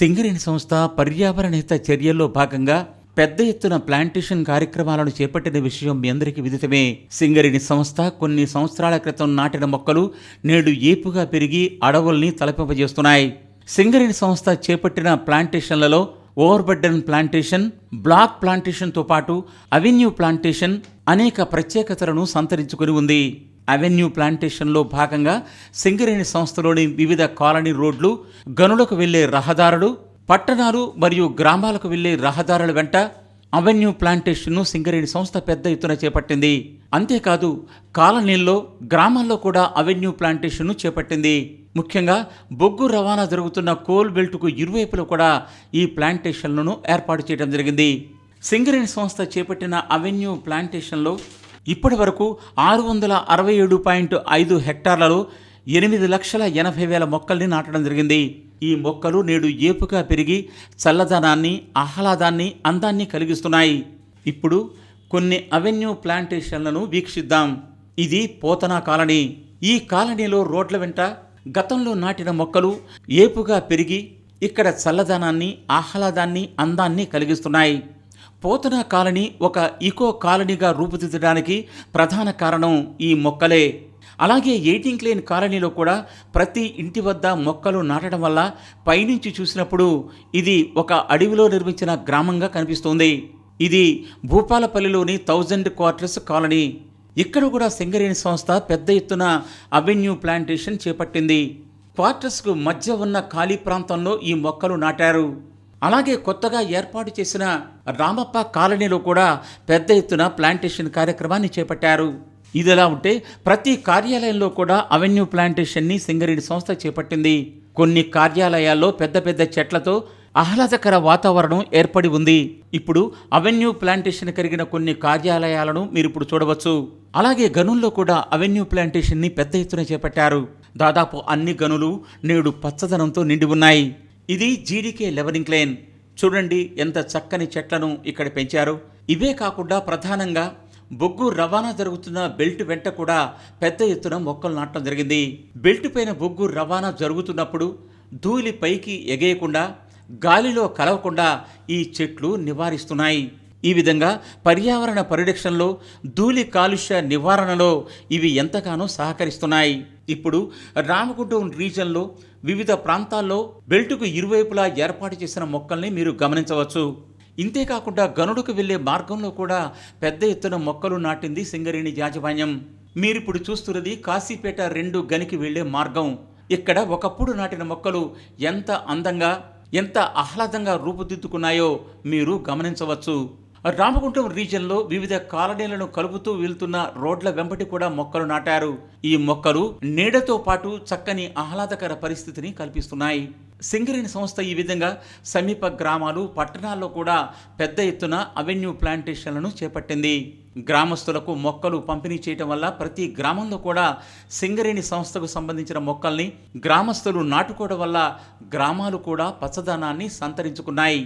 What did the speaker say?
సింగరేణి సంస్థ పర్యావరణహిత చర్యల్లో భాగంగా పెద్ద ఎత్తున ప్లాంటేషన్ కార్యక్రమాలను చేపట్టిన విషయం మీ అందరికీ విదితమే. సింగరేణి సంస్థ కొన్ని సంవత్సరాల క్రితం నాటిన మొక్కలు నేడు ఏపుగా పెరిగి అడవుల్ని తలపింపజేస్తున్నాయి. సింగరేణి సంస్థ చేపట్టిన ప్లాంటేషన్లలో ఓవర్బర్డన్ ప్లాంటేషన్ బ్లాక్ ప్లాంటేషన్తో పాటు అవెన్యూ ప్లాంటేషన్ అనేక ప్రత్యేకతలను సంతరించుకుని ఉంది. అవెన్యూ ప్లాంటేషన్లో భాగంగా సింగరేణి సంస్థలోని వివిధ కాలనీ రోడ్లు గనులకు వెళ్ళే రహదారులు పట్టణాలు మరియు గ్రామాలకు వెళ్ళే రహదారుల వెంట అవెన్యూ ప్లాంటేషన్ను సింగరేణి సంస్థ పెద్ద ఎత్తున చేపట్టింది. అంతేకాదు కాలనీల్లో గ్రామాల్లో కూడా అవెన్యూ ప్లాంటేషన్ను చేపట్టింది. ముఖ్యంగా బొగ్గు రవాణా జరుగుతున్న కోల్ బెల్ట్కు ఇరువైపులు కూడా ఈ ప్లాంటేషన్లను ఏర్పాటు చేయడం జరిగింది. సింగరేణి సంస్థ చేపట్టిన అవెన్యూ ప్లాంటేషన్లో ఇప్పటి వరకు ఆరు వందల అరవై ఏడు పాయింట్ ఐదు హెక్టార్లలో ఎనిమిది లక్షల ఎనభై వేల మొక్కల్ని నాటడం జరిగింది. ఈ మొక్కలు నేడు ఏపుగా పెరిగి చల్లదనాన్ని ఆహ్లాదాన్ని అందాన్ని కలిగిస్తున్నాయి. ఇప్పుడు కొన్ని అవెన్యూ ప్లాంటేషన్లను వీక్షిద్దాం. ఇది పోతనా కాలనీ. ఈ కాలనీలో రోడ్ల వెంట గతంలో నాటిన మొక్కలు ఏపుగా పెరిగి ఇక్కడ చల్లదనాన్ని ఆహ్లాదాన్ని అందాన్ని కలిగిస్తున్నాయి. పోతన కాలనీ ఒక ఇకో కాలనీగా రూపుదిద్దడానికి ప్రధాన కారణం ఈ మొక్కలే. అలాగే ఎయిటింగ్ లేన్ కాలనీలో కూడా ప్రతి ఇంటి వద్ద మొక్కలు నాటడం వల్ల పైనుంచి చూసినప్పుడు ఇది ఒక అడవిలో నిర్మించిన గ్రామంగా కనిపిస్తోంది. ఇది భూపాలపల్లిలోని థౌజండ్ క్వార్టర్స్ కాలనీ. ఇక్కడ కూడా సింగరేణి సంస్థ పెద్ద ఎత్తున అవెన్యూ ప్లాంటేషన్ చేపట్టింది. క్వార్టర్స్కు మధ్య ఉన్న ఖాళీ ప్రాంతంలో ఈ మొక్కలు నాటారు. అలాగే కొత్తగా ఏర్పాటు చేసిన రామప్ప కాలనీలో కూడా పెద్ద ఎత్తున ప్లాంటేషన్ కార్యక్రమాన్ని చేపట్టారు. ఇదిలా ఉంటే ప్రతి కార్యాలయంలో కూడా అవెన్యూ ప్లాంటేషన్ని సింగరేణి సంస్థ చేపట్టింది. కొన్ని కార్యాలయాల్లో పెద్ద పెద్ద చెట్లతో ఆహ్లాదకర వాతావరణం ఏర్పడి ఉంది. ఇప్పుడు అవెన్యూ ప్లాంటేషన్ కలిగిన కొన్ని కార్యాలయాలను మీరు ఇప్పుడు చూడవచ్చు. అలాగే గనుల్లో కూడా అవెన్యూ ప్లాంటేషన్ని పెద్ద ఎత్తున చేపట్టారు. దాదాపు అన్ని గనులు నేడు పచ్చదనంతో నిండి ఉన్నాయి. ఇది జీడీకే లెవెనింగ్ లేన్ చూడండి ఎంత చక్కని చెట్లను ఇక్కడ పెంచారు. ఇవే కాకుండా ప్రధానంగా బొగ్గు రవాణా జరుగుతున్న బెల్ట్ వెంట కూడా పెద్ద ఎత్తున మొక్కలు నాటడం జరిగింది. బెల్ట్ పైన బొగ్గు రవాణా జరుగుతున్నప్పుడు ధూళి పైకి ఎగేయకుండా గాలిలో కలవకుండా ఈ చెట్లు నివారిస్తున్నాయి. ఈ విధంగా పర్యావరణ పరిరక్షణలో ధూళి కాలుష్య నివారణలో ఇవి ఎంతగానో సహకరిస్తున్నాయి. ఇప్పుడు రామగుండం రీజన్లో వివిధ ప్రాంతాల్లో బెల్టుకు ఇరువైపులా ఏర్పాటు చేసిన మొక్కల్ని మీరు గమనించవచ్చు. ఇంతేకాకుండా గనుడుకు వెళ్ళే మార్గంలో కూడా పెద్ద ఎత్తున మొక్కలు నాటింది సింగరేణి యాజమాన్యం. మీరిప్పుడు చూస్తున్నది కాశీపేట రెండు గనికి వెళ్ళే మార్గం. ఇక్కడ ఒకప్పుడు నాటిన మొక్కలు ఎంత అందంగా ఎంత ఆహ్లాదంగా రూపుదిద్దుకున్నాయో మీరు గమనించవచ్చు. రామగుంటం రీజియన్లో వివిధ కాలనీలను కలుపుతూ వెళ్తున్న రోడ్ల వెంబటి కూడా మొక్కలు నాటారు. ఈ మొక్కలు నీడతో పాటు చక్కని ఆహ్లాదకర పరిస్థితిని కల్పిస్తున్నాయి. సింగరేణి సంస్థ ఈ విధంగా సమీప గ్రామాలు పట్టణాల్లో కూడా పెద్ద ఎత్తున అవెన్యూ ప్లాంటేషన్లను చేపట్టింది. గ్రామస్తులకు మొక్కలు పంపిణీ చేయటం వల్ల ప్రతి గ్రామంలో కూడా సింగరేణి సంస్థకు సంబంధించిన మొక్కల్ని గ్రామస్తులు నాటుకోవడం వల్ల గ్రామాలు కూడా పచ్చదనాన్ని సంతరించుకున్నాయి.